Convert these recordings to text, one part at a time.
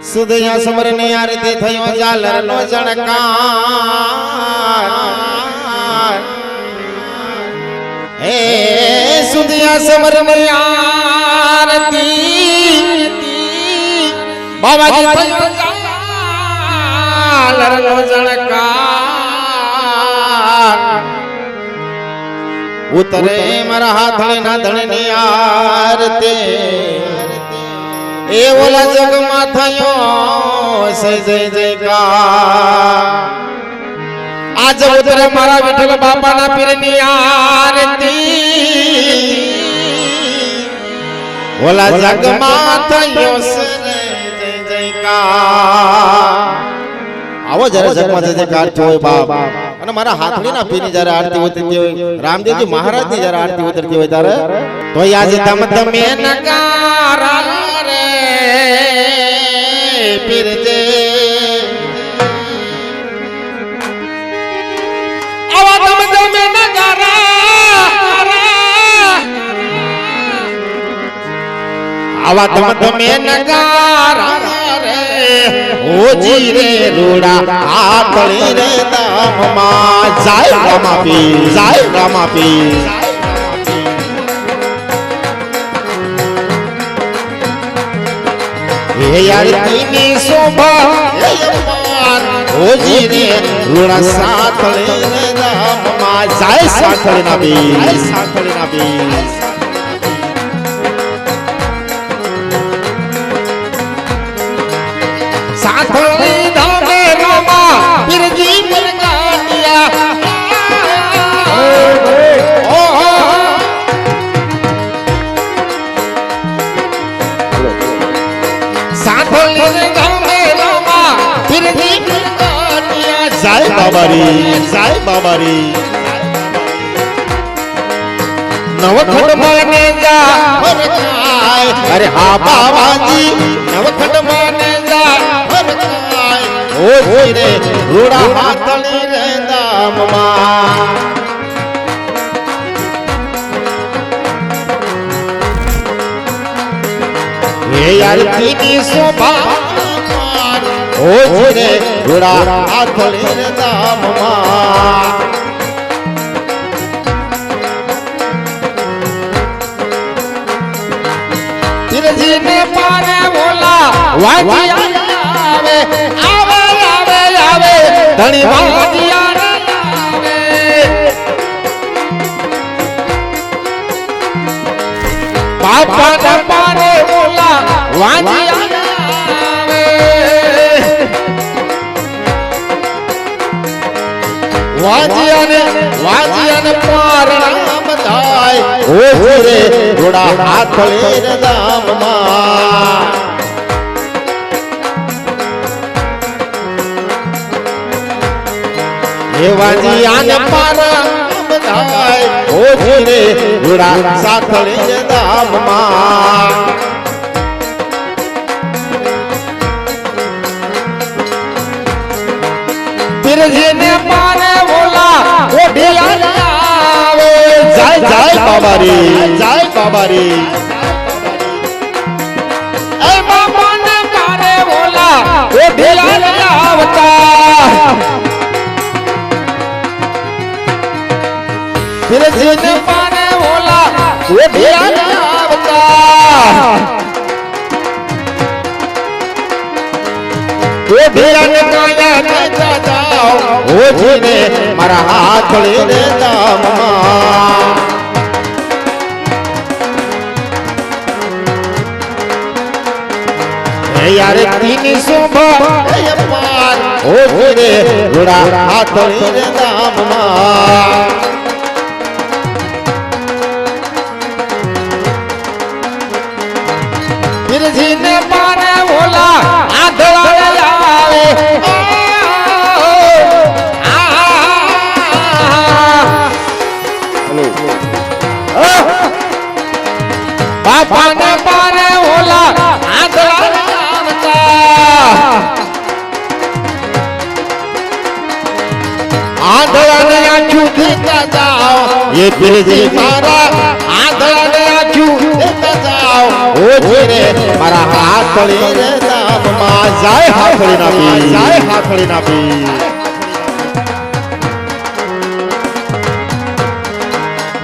સુદયા સમરની આરતી થયો જાલર નો જણકાર હે સુદયા સમરની આરતી બાબાજી થયો જાલર નો જણકાર ઉતરે મારા હાથણે ના ધણની આરતી એ ઓલા જગમાં થયો સે જય જયકાર આજ ઉતરે મારા વિઠ્ઠલ બાપાના પીરની આરતી ઓલા જગમાં થયો સે જય જયકાર આવો જરા જગમાં જય જયકાર થયો હોય બાપ અને મારા હાથણીના પીરની જ્યારે આરતી ઉતરતી હોય રામદેવજી મહારાજની જ્યારે આરતી ઉતરતી હોય ત્યારે તો આજે ધમ ધમે નગારા રે પીરજે આવા ધમ ધમે નગારા આવા ધમ ધમે નગારા રે ઓજી રે રૂડા આકળી રે દામમાં જાય રામાપી જાય રામાપી હે યારની શોભા, હે અપાર ઓજી રે રૂડા સાથળી રે દામમાં જાય સાથળી ના પીર સાથળી ના જાય બાબારી જાય બાબારી નવખંડ માને જા અરે હા બાબાજી નવખંડ માને જા ઓ રે રૂડા હાથણી રે હે યાર કીની શોભા ઓ રે રૂડા હાથણી રે બોલા વાજિયા આવે આવે આવે આવે ધણી વાજિયાને પારણા બધાય ઓ રે ઘોડા હાથ લે દામમાં એ વાજિયાને પારણા બધાય ઓ રે ઘોડા સાથ લે દામમાં જય બાબારી જય બાબારી એ બાબાને પારે બોલા ઓઢિયા આવતા પીરજીને પારે બોલા ઓઢિયા આવતા ઓ ભીરાને કાયા ને જાઓ ઓ જીને મારા હાથ લઈને યાર તીની શોભા એ અપાર ઓ જીને ગુડા હાથ લઈને દામમાં આંધળાને આંખું દેતા જાઓ એ પીરજી મારા આંધળાને આંખું દેતા જાઓ ઓ ઓજી રે મારા હાથળી રે દામમાં જાય હાથળી ના પીર જાય હાથળી ના પીર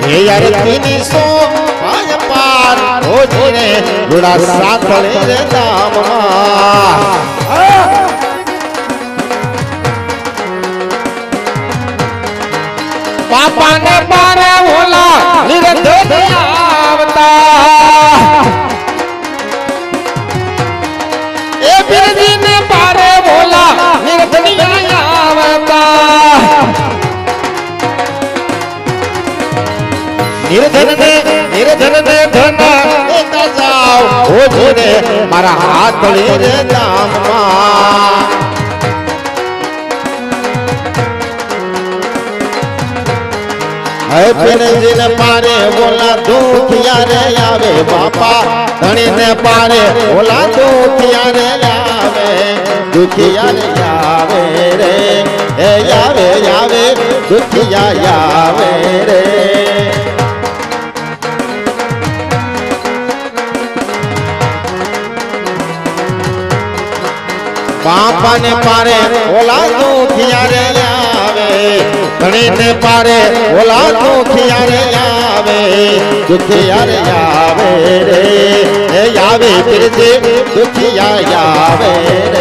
હે યાર તીની સો આય પાર ઓજી રે ગુડા સાથળી રે દામમાં બાપાને પારે ઓલા નિરંધે આવતા. એ બિરજીને બારે ઓલા નિરંધે આવતા. નિર્ધન ને નિર્ધન ને ધન જાઓ ઓજી રે મારા હાથળી રે દામમાં હે પેરજીને પારે બોલા દુખિયા રે આવે બાપા ધણીને પારે બોલા દુખિયા રે આવે દુખિયા રે આવે રે એ આવે આવે દુખિયા આવે રે બાપાને પારે ઓલા દુખિયા રે આવે ધણીને પારે ઓલા દુખિયા રે આવે દુખિયા રે આવે રે. આવે, ફિરજે દુખિયા આવે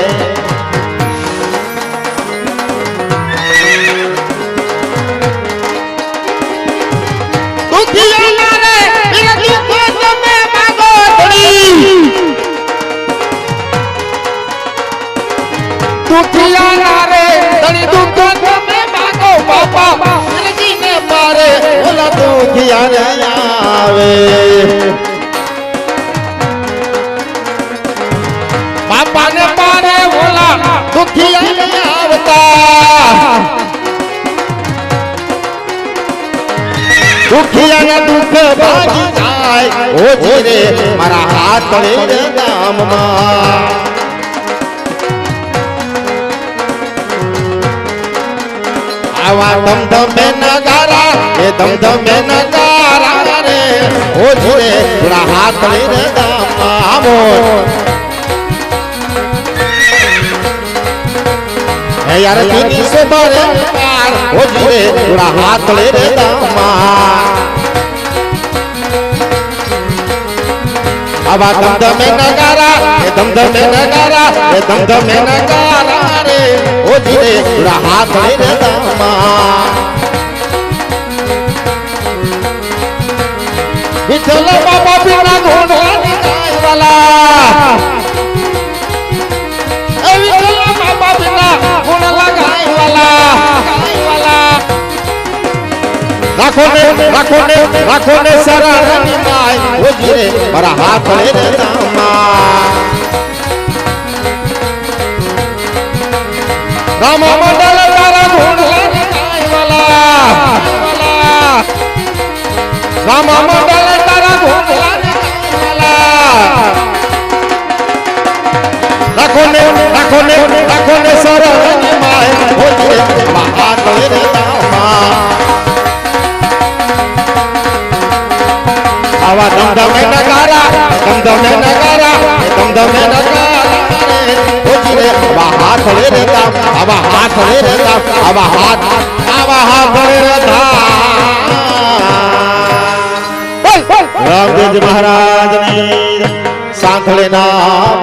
દુખિયા રે, ધણી દુઃખ દુખિયા દુખિયા આવતા. દુખિયાના દુઃખ ભાગી જાય. ઓજી રે, મારા હાથ રે દામમાં આવા ધમધમે નગારા, એ ધમધમે નગારા રે. ઓ જીરે પૂરા હાથ લઈને દામમાં આવો. હે યાર તીની સે રે પાર ઓ જીરે પૂરા હાથ લઈને દામમાં આવા ધમધમે નગારા, એ ધમધમે નગારા, એ ધમધમે નગારા. રે ઓજી રે પૂરા હાથ રે દામા. વિઠ્ઠલ બાબા ઘોડલા ગાયવાલા ગાયવાલા રાખો ને રાખો ને રાખો ને સરાની માય ઓજી રે મારા હાથ રે દામા. રામ મંડળ તારા આવા ધમધમે નગારા ધમધમે નગારા ધમધમે નગારા હાથ રે રહેતા આવા હાથ રે રહેતા આવા હાથ આવા હાથ રે રહેતા દામ રામદેવ મહારાજની સાંથળેના પીરની જય